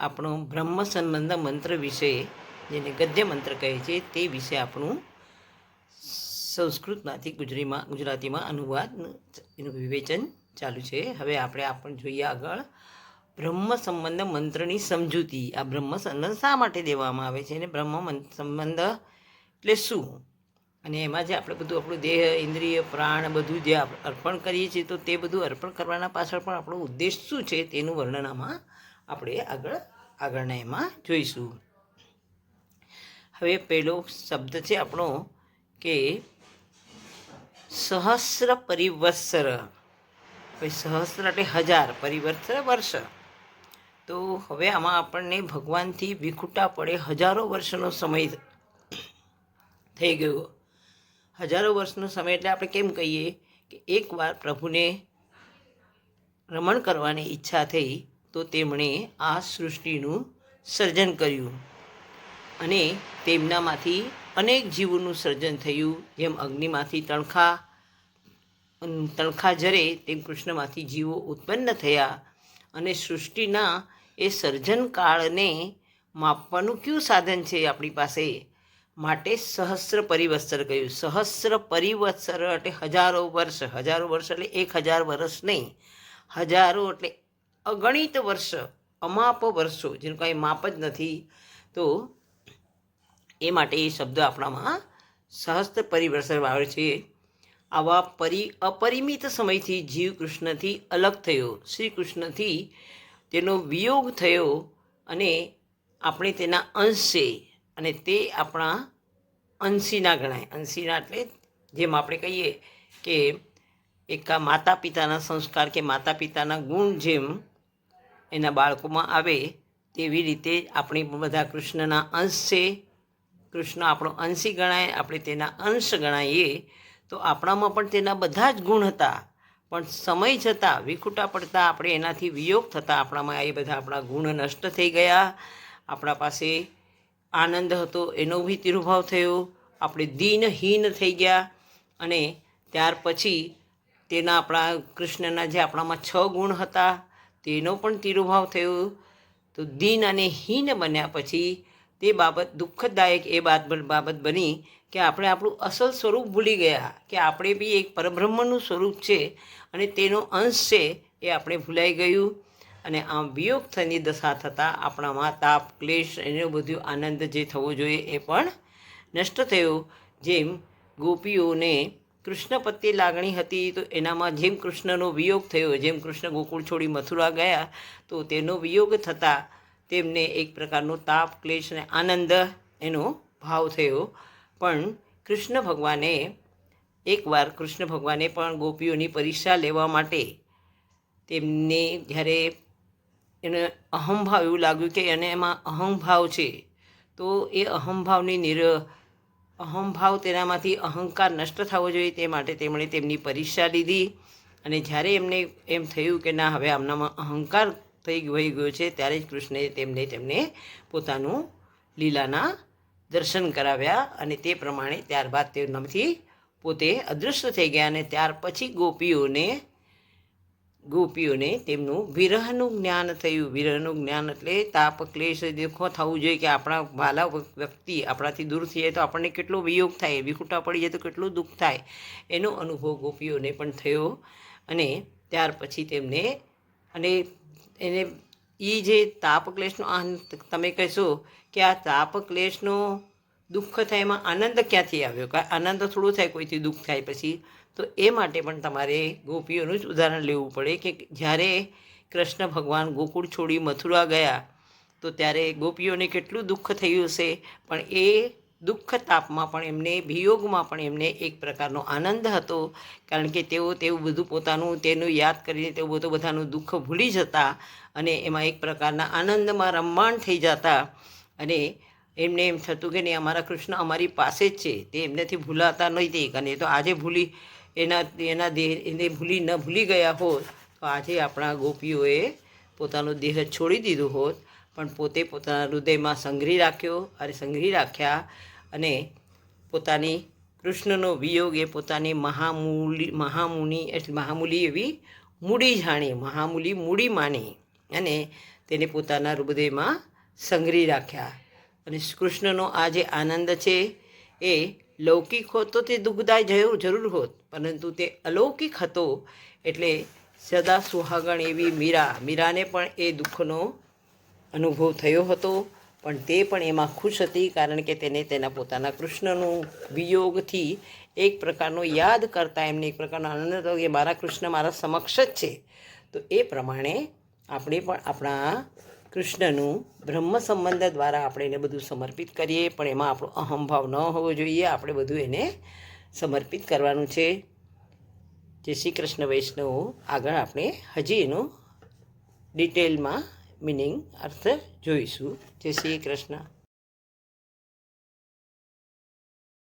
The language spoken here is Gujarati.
આપણો બ્રહ્મ સંબંધ મંત્ર વિશે, જેને ગદ્ય મંત્ર કહે છે, તે વિશે આપણું સંસ્કૃતમાંથી ગુજરાતીમાં ગુજરાતીમાં અનુવાદ એનું વિવેચન ચાલુ છે. હવે આપણે આપણ જોઈએ આગળ. બ્રહ્મ સંબંધ મંત્રની સમજૂતી. આ બ્રહ્મ સંબંધ શા માટે દેવામાં આવે છે અને બ્રહ્મ સંબંધ એટલે શું? અને એમાં જે આપણે બધું, આપણું દેહ, ઇન્દ્રિય, પ્રાણ બધું જે અર્પણ કરીએ છીએ, તો તે બધું અર્પણ કરવાના પાછળ પણ આપણો ઉદ્દેશ શું છે, તેનું વર્ણનામાં આપણે આગળ આગળના એમાં જોઈશું. હવે પહેલો શબ્દ છે આપણો કે સહસ્ર પરિવત્સર. પછી સહસ્ર એટલે હજાર, પરિવત્સર વર્ષ. તો હવે આમાં આપણને ભગવાનથી વિખૂટા પડે હજારો વર્ષનો સમય થઈ ગયો. હજારો વર્ષનો સમય એટલે આપણે કેમ કહીએ કે એકવાર પ્રભુને રમણ કરવાની ઈચ્છા થઈ તો તેમણે આ સૃષ્ટિનું સર્જન કર્યું અને તેમનામાંથી અનેક જીવોનું સર્જન થયું. જેમ અગ્નિમાંથી તણખા તણખા જરે તેમ કૃષ્ણમાંથી જીવો ઉત્પન્ન થયા અને સૃષ્ટિના એ સર્જન કાળને માપવાનું કયું સાધન છે આપણી પાસે? માટે સહસ્ર પરિવત્સર કહ્યું. સહસ્ર પરિવત્સર એટલે હજારો વર્ષ. હજારો વર્ષ એટલે એક હજાર વર્ષ નહીં. હજારો એટલે અગણિત વર્ષ, અમાપ વર્ષો, જેનું કાંઈ માપ જ નથી, તો એ માટે એ શબ્દ આપણામાં સહસ્ત્ર પરિવર્ષ આવે છે. આવા પરી, અપરિમિત સમયથી જીવ કૃષ્ણથી અલગ થયો શ્રી કૃષ્ણથી તેનો વિયોગ થયો અને આપણે તેના અંશે અને તે આપણા અંશીના ગણાય. અંશીના એટલે જેમ આપણે કહીએ કે એક માતા પિતાના સંસ્કાર કે માતા પિતાના ગુણ જેમ એના બાળકોમાં આવે તેવી રીતે આપણે બધા કૃષ્ણના અંશ છે. કૃષ્ણ આપણો અંશી ગણાય, આપણે તેના અંશ ગણાઈએ. તો આપણામાં પણ તેના બધા જ ગુણ હતા. પણ સમય જતાં વિખૂટા પડતા આપણે એનાથી વિયોગ થતાં આપણામાં એ બધા આપણા ગુણ નષ્ટ થઈ ગયા. આપણા પાસે આનંદ હતો, એનો બી તિરુભાવ થયો. આપણે દિનહીન થઈ ગયા. અને ત્યાર પછી તેના આપણા કૃષ્ણના જે આપણામાં છ ગુણ હતા તેનો પણ તિરુભાવ થયો. તો દિન અને હીન બન્યા પછી તે બાબત દુઃખદાયક એ બાત બાબત બની કે આપણે આપણું અસલ સ્વરૂપ ભૂલી ગયા કે આપણે બી એક પરબ્રહ્મનું સ્વરૂપ છે અને તેનો અંશ છે એ આપણે ભૂલાઈ ગયું. અને આમ વિયોગ થની દશા થતાં આપણામાં તાપ, ક્લેશ એનો બધું આનંદ જે થવો જોઈએ એ પણ નષ્ટ થયો. જેમ ગોપીઓને કૃષ્ણ પ્રત્યે લાગણી હતી તો એનામાં જેમ કૃષ્ણનો વિયોગ થયો, જેમ કૃષ્ણ ગોકુળ છોડી મથુરા ગયા, તો તેનો વિયોગ થતાં તેમને એક પ્રકારનો તાપ, ક્લેશ અને આનંદ એનો ભાવ થયો. પણ કૃષ્ણ ભગવાને એકવાર કૃષ્ણ ભગવાને પણ ગોપીઓની પરીક્ષા લેવા માટે તેમને જ્યારે એને અહંભાવ એવું લાગ્યું કે એને એમાં અહંભાવ છે, તો એ અહંભાવની નિર અહંભાવ તેનામાંથી અહંકાર નષ્ટ થવો જોઈએ તે માટે તેમણે તેમની પરીક્ષા લીધી. અને જ્યારે એમને એમ થયું કે ના, હવે આમનામાં અહંકાર થઈ વહી ગયો છે, ત્યારે જ કૃષ્ણએ તેમને તેમને પોતાનું લીલાના દર્શન કરાવ્યા અને તે પ્રમાણે ત્યારબાદ તેમનામાંથી પોતે અદૃશ્ય થઈ ગયા અને ત્યાર પછી ગોપીઓને ગોપીઓને તેમનું વિરહનું જ્ઞાન થયું. વિરહનું જ્ઞાન એટલે તાપ, ક્લેશ, દેખો થવું જોઈએ કે આપણા વાલા વ્યક્તિ આપણાથી દૂર થઈ જાય તો આપણને કેટલો વિયોગ થાય, વિખૂટા પડી જાય તો કેટલું દુઃખ થાય. એનો અનુભવ ગોપીઓને પણ થયો અને ત્યાર પછી તેમને અને એને એ જે તાપ, ક્લેશનો આનંદ તમે કહેશો કે આ તાપ, ક્લેશનો દુઃખ થાય એમાં આનંદ ક્યાંથી આવ્યો? આનંદ થોડો થાય, કોઈથી દુઃખ થાય પછી તો એ માટે પણ તમારે ગોપીઓનું જ ઉદાહરણ લેવું પડે કે જ્યારે કૃષ્ણ ભગવાન ગોકુળ છોડી મથુરા ગયા, તો ત્યારે ગોપીઓને કેટલું દુઃખ થયું હશે? પણ એ દુઃખ તાપમાં પણ એમને, વિયોગમાં પણ એમને એક પ્રકારનો આનંદ હતો. કારણ કે તેઓ તેવું બધું પોતાનું, તેનું યાદ કરીને તેઓ બધું બધાનું દુઃખ ભૂલી જતા અને એમાં એક પ્રકારના આનંદમાં રમમાણ થઈ જતા. અને એમને એમ થતું કે નહીં, અમારા કૃષ્ણ અમારી પાસે જ છે, તે એમનેથી ભૂલાતા નહીં તે અને તો આજે ભૂલી એના એના દેહ એને ભૂલી ન ભૂલી ગયા હોત, તો આજે આપણા ગોપીઓએ પોતાનો દેહ છોડી દીધો હોત, પણ પોતે પોતાના હૃદયમાં સંગ્રહી રાખ્યો, અને સંગ્રહી રાખ્યા, અને પોતાની કૃષ્ણનો વિયોગ એ પોતાની મહામૂલી મહામુનિ એટલે મહામૂલી એવી મૂડી જાણી, મહામૂલી મૂડી માની, અને તેને પોતાના હૃદયમાં સંગ્રહી રાખ્યા. અને કૃષ્ણનો આ જે આનંદ છે એ લૌકિક હોત તો તે દુઃખદાય જરૂર જરૂર હોત, પરંતુ તે અલૌકિક હતો એટલે સદા સુહાગણ એવી મીરા, મીરાને પણ એ દુઃખનો અનુભવ થયો હતો, પણ તે પણ એમાં ખુશ હતી કારણ કે તેને તેના પોતાના કૃષ્ણનું વિયોગથી એક પ્રકારનો યાદ કરતા એમને એક પ્રકારનો આનંદ હતો કે મારા કૃષ્ણ મારા સમક્ષ જ છે. તો એ પ્રમાણે આપણે પણ આપણા કૃષ્ણનું બ્રહ્મ સંબંધ દ્વારા આપણે એને બધું સમર્પિત કરીએ, પણ એમાં આપણો અહંભાવ ન હોવો જોઈએ. આપણે બધું એને સમર્પિત કરવાનું છે. જે શ્રી કૃષ્ણ વૈષ્ણવ. આગળ આપણે હજી એનું ડિટેલમાં મિનિંગ અર્થ જોઈશું. જય શ્રી કૃષ્ણ.